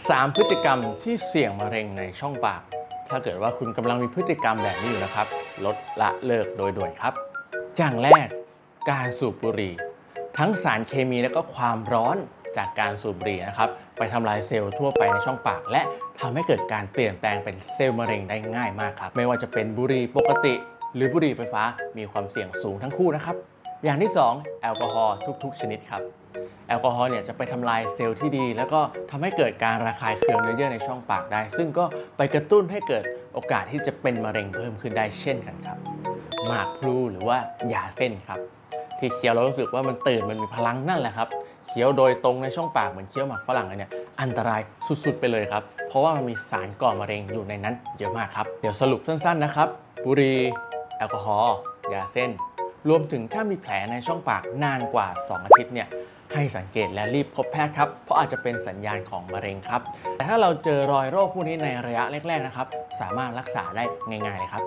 3 พฤติกรรมที่เสี่ยงมะเร็งในช่องปาก ถ้าเกิดว่าคุณกำลังมีพฤติกรรมแบบนี้อยู่นะครับ ลดละเลิกโดยด่วนครับ อย่างแรก การสูบบุหรี่ ทั้งสารเคมีและก็ความร้อนจากการสูบบุหรี่นะครับ ไปทำลายเซลล์ทั่วไปในช่องปาก และทำให้เกิดการเปลี่ยนแปลงเป็นเซลล์มะเร็งได้ง่ายมากครับ ไม่ว่าจะเป็นบุหรี่ปกติ หรือบุหรี่ไฟฟ้ามีความเสี่ยงสูงทั้งคู่นะครับ อย่างที่ 2 แอลกอฮอล์ทุก ๆ ชนิดครับ แอลกอฮอล์เนี่ยจะไปทำลายเซลล์ที่ดี แล้วก็ทำให้เกิดการระคายเคืองเนื้อเยื่อในช่องปากได้ ซึ่งก็ไปกระตุ้นให้เกิดโอกาสที่จะเป็นมะเร็งเพิ่มขึ้นได้เช่นกันครับหมากพลูหรือว่ายาเส้นครับ ที่เคี้ยวเรารู้สึกว่ามันตื่นมันมีพลังนั่นแหละครับเคี้ยวโดยตรงในช่องปากเหมือนเคี้ยวหมากฝรั่งเนี่ยอันตรายสุดๆ ไปเลยครับ เพราะว่ามันมีสารก่อมะเร็งอยู่ในนั้นเยอะมากครับ เดี๋ยวสรุปสั้นๆนะครับ บุหรี่แอลกอฮอล์ยาเส้น รวมถึงถ้ามีแผลในช่องปากนานกว่า 2 อาทิตย์เนี่ยให้สังเกตและรีบพบแพทย์ครับ เพราะอาจจะเป็นสัญญาณของมะเร็งครับ แต่ถ้าเราเจอรอยโรคพวกนี้ในระยะแรกๆนะครับ สามารถรักษาได้ง่ายๆเลยครับ